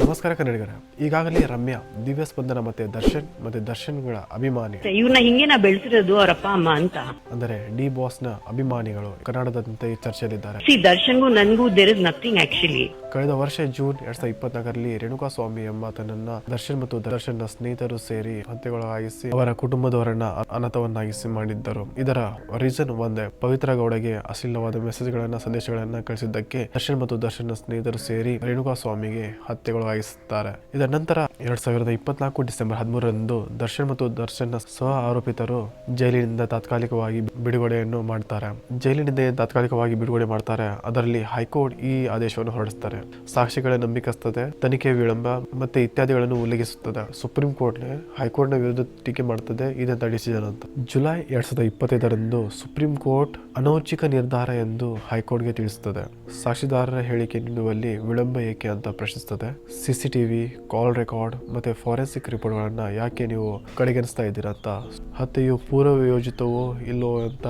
ನಮಸ್ಕಾರ ಕನ್ನಡಿಗರ. ಈಗಾಗಲೇ ರಮ್ಯಾ ದಿವ್ಯ ಸ್ಪಂದನ ಮತ್ತೆ ದರ್ಶನ್ ಮತ್ತೆ ದರ್ಶನ್ಗಳ ಅಭಿಮಾನಿ ಇವ್ರನ್ನ ಬೆಳೆಸಿರೋದು ಅವ್ರ ಅಪ್ಪ ಅಮ್ಮ ಅಂತ. ಅಂದರೆ ಡಿ ಬಾಸ್ನ ಅಭಿಮಾನಿಗಳು ಕನ್ನಡದಂತೆ ಚರ್ಚೆಯಲ್ಲಿದ್ದಾರೆ. ಸಿ ದರ್ಶನ್ಗೂ ನನ್ಗೂ ದೇರ್ ಇಸ್ ನಥಿಂಗ್ ಆಕ್ಚುಲಿ ಕಳೆದ ವರ್ಷ ಜೂನ್ ಎರಡ್ ಸಾವಿರದ ಇಪ್ಪತ್ನಾಲ್ಕರಲ್ಲಿ ರೇಣುಕಾ ಸ್ವಾಮಿ ಎಂಬ ತನ್ನನ್ನ ದರ್ಶನ್ ಮತ್ತು ದರ್ಶನ್ನ ಸ್ನೇಹಿತರು ಸೇರಿ ಹತ್ಯೆಗೊಳಗಾಗಿಸಿ ಅವರ ಕುಟುಂಬದವರನ್ನ ಅನಾಥವನ್ನಾಗಿಸಿ ಮಾಡಿದ್ದರು. ಇದರ ರೀಸನ್ ಒಂದೇ ಪವಿತ್ರ ಗೌಡಗೆ ಅಶ್ಲೀಲವಾದ ಮೆಸೇಜ್ ಗಳನ್ನ ಸಂದೇಶಗಳನ್ನ ಕಳಿಸಿದ್ದಕ್ಕೆ ದರ್ಶನ್ ಮತ್ತು ದರ್ಶನ್ನ ಸ್ನೇಹಿತರು ಸೇರಿ ರೇಣುಕಾ ಸ್ವಾಮಿಗೆ ಹತ್ಯೆಗೊಳಗಾಗಿಸುತ್ತಾರೆ ಇದರ ನಂತರ ಎರಡ್ ಸಾವಿರದ ಇಪ್ಪತ್ನಾಲ್ಕು ಡಿಸೆಂಬರ್ ಹದಿಮೂರರಂದು ದರ್ಶನ್ ಮತ್ತು ದರ್ಶನ್ ಸಹ ಆರೋಪಿತರು ಜೈಲಿನಿಂದ ತಾತ್ಕಾಲಿಕವಾಗಿ ಬಿಡುಗಡೆಯನ್ನು ಮಾಡ್ತಾರೆ. ಜೈಲಿನಿಂದ ತಾತ್ಕಾಲಿಕವಾಗಿ ಬಿಡುಗಡೆ ಮಾಡ್ತಾರೆ. ಅದರಲ್ಲಿ ಹೈಕೋರ್ಟ್ ಈ ಆದೇಶವನ್ನು ಹೊರಡಿಸುತ್ತಾರೆ. ಸಾಕ್ಷಿಗಳ ನಂಬಿಕಸ್ತತೆ, ತನಿಖೆ ವಿಳಂಬ ಮತ್ತೆ ಇತ್ಯಾದಿಗಳನ್ನು ಉಲ್ಲೇಖಿಸುತ್ತದೆ. ಸುಪ್ರೀಂ ಕೋರ್ಟ್ ಹೈಕೋರ್ಟ್ನ ವಿರುದ್ಧ ಟೀಕೆ ಮಾಡುತ್ತದೆ. ಇದಂತ ಡಿಸಿಷನ್ ಅಂತ ಜುಲೈ ಎರಡ್ ಸಾವಿರದ ಇಪ್ಪತ್ತೈದರಂದು ಸುಪ್ರೀಂ ಕೋರ್ಟ್ ಅನೌಚಿಕ ನಿರ್ಧಾರ ಎಂದು ಹೈಕೋರ್ಟ್ಗೆ ತಿಳಿಸುತ್ತದೆ. ಸಾಕ್ಷಿದಾರರ ಹೇಳಿಕೆ ನೀಡುವಲ್ಲಿ ವಿಳಂಬ ಏಕೆ ಅಂತ ಪ್ರಶ್ನಿಸುತ್ತದೆ. ಸಿಸಿಟಿವಿ ಕಾಲ್ ರೆಕಾರ್ಡ್ ಮತ್ತು ಫಾರೆನ್ಸಿಕ್ ರಿಪೋರ್ಟ್ಗಳನ್ನು ಯಾಕೆ ನೀವು ಕಡೆಗಣಿಸ್ತಾ ಇದ್ದೀರಾ ಅಂತ ಹತ್ಯೆಯು ಪೂರ್ವಯೋಜಿತವೋ ಇಲ್ಲೋ ಅಂತ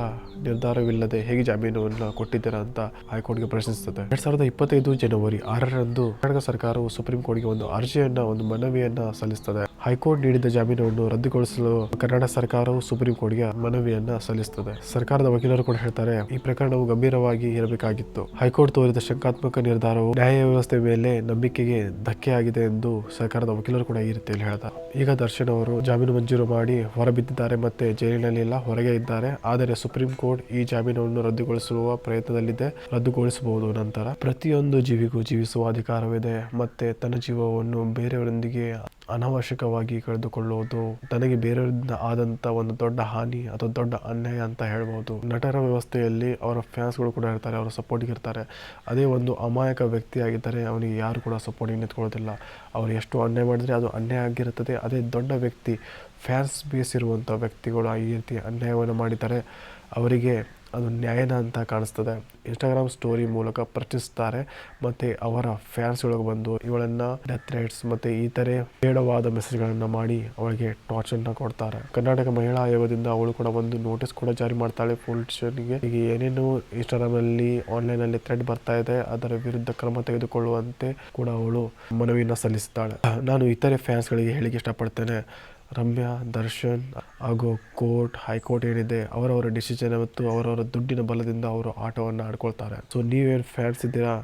ನಿರ್ಧಾರವಿಲ್ಲದೆ ಹೇಗೆ ಜಾಮೀನನ್ನು ಕೊಟ್ಟಿದ್ದೀರಾ ಅಂತ ಹೈಕೋರ್ಟ್ಗೆ ಪ್ರಶ್ನಿಸುತ್ತದೆ. ಎರಡ್ ಸಾವಿರದ ಇಪ್ಪತ್ತೈದು ಜನವರಿ ಆರರಂದು ಕರ್ನಾಟಕ ಸರ್ಕಾರವು ಸುಪ್ರೀಂ ಕೋರ್ಟ್ಗೆ ಒಂದು ಅರ್ಜಿಯನ್ನ, ಒಂದು ಮನವಿಯನ್ನ ಸಲ್ಲಿಸುತ್ತದೆ. ಹೈಕೋರ್ಟ್ ನೀಡಿದ ಜಾಮೀನನ್ನು ರದ್ದುಗೊಳಿಸಲು ಕರ್ನಾಟಕ ಸರ್ಕಾರವು ಸುಪ್ರೀಂ ಕೋರ್ಟ್ಗೆ ಮನವಿಯನ್ನ ಸಲ್ಲಿಸುತ್ತದೆ. ಸರ್ಕಾರದ ವಕೀಲರು ಕೂಡ ಹೇಳ್ತಾರೆ, ಈ ಪ್ರಕರಣವು ಗಂಭೀರವಾಗಿ ಇರಬೇಕಾಗಿತ್ತು. ಹೈಕೋರ್ಟ್ ತೋರಿದ ಶಂಕಾತ್ಮಕ ನಿರ್ಧಾರವು ನ್ಯಾಯ ವ್ಯವಸ್ಥೆ ಮೇಲೆ ನಂಬಿಕೆಗೆ ಧಕ್ಕೆಯಾಗಿದೆ ಎಂದು ಸರ್ಕಾರದ ವಕೀಲರು ಕೂಡ ಈ ರೀತಿಯಲ್ಲಿ ಹೇಳ್ತಾರೆ ಈಗ ದರ್ಶನ್ ಅವರು ಜಾಮೀನು ಮಂಜೂರು ಮಾಡಿ ಹೊರಬಿದ್ದಿದ್ದಾರೆ ಮತ್ತೆ ಜೈಲಿನಲ್ಲಿ ಇಲ್ಲ, ಹೊರಗೆ ಇದ್ದಾರೆ. ಆದರೆ ಸುಪ್ರೀಂ ಕೋರ್ಟ್ ಈ ಜಾಮೀನನ್ನು ರದ್ದುಗೊಳಿಸುವ ಪ್ರಯತ್ನದಲ್ಲಿದೆ. ರದ್ದುಗೊಳಿಸಬಹುದು ನಂತರ. ಪ್ರತಿಯೊಂದು ಜೀವಿಗೂ ಜೀವಿಸುವ ಅಧಿಕಾರವಿದೆ. ಮತ್ತೆ ತನ್ನ ಜೀವವನ್ನು ಬೇರೆಯವರೊಂದಿಗೆ ಅನಾವಶ್ಯಕವಾಗಿ ಕಳೆದುಕೊಳ್ಳುವುದು, ತನಗೆ ಬೇರೆಯವರಿಂದ ಆದಂತ ಒಂದು ದೊಡ್ಡ ಹಾನಿ ಅಥವಾ ದೊಡ್ಡ ಅನ್ಯಾಯ ಅಂತ ಹೇಳ್ಬೋದು. ನಟರ ವ್ಯವಸ್ಥೆಯಲ್ಲಿ ಅವರ ಫ್ಯಾನ್ಸ್ಗಳು ಕೂಡ ಇರ್ತಾರೆ, ಅವರ ಸಪೋರ್ಟ್ಗೆ ಇರ್ತಾರೆ. ಅದೇ ಒಂದು ಅಮಾಯಕ ವ್ಯಕ್ತಿ ಆಗಿದ್ದರೆ ಅವನಿಗೆ ಯಾರು ಕೂಡ ಸಪೋರ್ಟಿಗೆ ನಿಂತ್ಕೊಳ್ಳೋದಿಲ್ಲ. ಅವರು ಎಷ್ಟು ಅನ್ಯಾಯ ಮಾಡಿದರೆ ಅದು ಅನ್ಯಾಯ ಆಗಿರುತ್ತದೆ ಅದೇ ದೊಡ್ಡ ವ್ಯಕ್ತಿ. ಫ್ಯಾನ್ಸ್ ಬೇಸ್ ಇರುವಂಥ ವ್ಯಕ್ತಿಗಳು ಈ ರೀತಿ ಅನ್ಯಾಯವನ್ನು ಮಾಡಿದ್ದಾರೆ. ಅವರಿಗೆ ಅದು ನ್ಯಾಯನ ಅಂತ ಕಾಣಿಸ್ತದೆ. ಇನ್ಸ್ಟಾಗ್ರಾಮ್ ಸ್ಟೋರಿ ಮೂಲಕ ಪ್ರಶ್ನಿಸ್ತಾರೆ ಮತ್ತು ಅವರ ಫ್ಯಾನ್ಸ್ಗಳಿಗೆ ಬಂದು ಇವಳನ್ನು ಡೆತ್ ರೇಟ್ಸ್ ಮತ್ತು ಇತರೆ ಬೇಡವಾದ ಮೆಸೇಜ್ಗಳನ್ನು ಮಾಡಿ ಅವಳಿಗೆ ಟಾರ್ಚರ್ನ ಕೊಡ್ತಾರೆ. ಕರ್ನಾಟಕ ಮಹಿಳಾ ಆಯೋಗದಿಂದ ಅವಳು ಕೂಡ ಒಂದು ನೋಟಿಸ್ ಕೂಡ ಜಾರಿ ಮಾಡ್ತಾಳೆ. ಪೊಲಿಟಿಷನ್ಗೆ ಈಗ ಏನೇನು ಇನ್ಸ್ಟಾಗ್ರಾಮಲ್ಲಿ ಆನ್ಲೈನಲ್ಲಿ ಥ್ರೆಡ್ ಬರ್ತಾ ಇದೆ. ಅದರ ವಿರುದ್ಧ ಕ್ರಮ ತೆಗೆದುಕೊಳ್ಳುವಂತೆ ಕೂಡ ಅವಳು ಮನವಿಯನ್ನು ಸಲ್ಲಿಸ್ತಾಳೆ. ನಾನು ಇತರೆ ಫ್ಯಾನ್ಸ್ಗಳಿಗೆ ಹೇಳಿಕೆ ಇಷ್ಟಪಡ್ತೇನೆ. ರಮ್ಯಾ ದರ್ಶನ್ ಹಾಗೂ ಕೋರ್ಟ್, ಹೈಕೋರ್ಟ್ ಏನಿದೆ, ಅವರವರ ಡಿಸಿಷನ್ ಮತ್ತು ಅವರವರ ದುಡ್ಡಿನ ಬಲದಿಂದ ಅವರು ಆಟವನ್ನು ಆಡ್ಕೊಳ್ತಾರೆ. ಸೊ ನೀವೇನು ಫ್ಯಾನ್ಸ್ ಇದ್ದೀರಾ?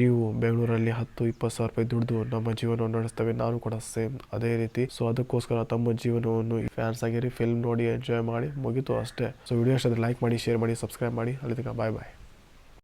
ನೀವು ಬೆಂಗಳೂರಲ್ಲಿ ಹತ್ತು, ಇಪ್ಪತ್ತು ಸಾವಿರ ರೂಪಾಯಿ ದುಡ್ದು ನಮ್ಮ ಜೀವನವನ್ನು ನಡೆಸ್ತೇವೆ. ನಾನು ಕೂಡ ಸೇಮ್ ಅದೇ ರೀತಿ. ಸೊ ಅದಕ್ಕೋಸ್ಕರ ತಮ್ಮ ಜೀವನವನ್ನು ಈ ಫ್ಯಾನ್ಸ್ ಆಗಿರಿ. ಫಿಲ್ಮ್ ನೋಡಿ ಎಂಜಾಯ್ ಮಾಡಿ, ಮುಗಿತು ಅಷ್ಟೇ. ಸೊ ವಿಡಿಯೋ ಇಷ್ಟ ಲೈಕ್ ಮಾಡಿ ಶೇರ್ ಮಾಡಿ ಸಬ್ಸ್ಕ್ರೈಬ್ ಮಾಡಿ. ಅಲ್ಲಿ ಬಾಯ್ ಬಾಯ್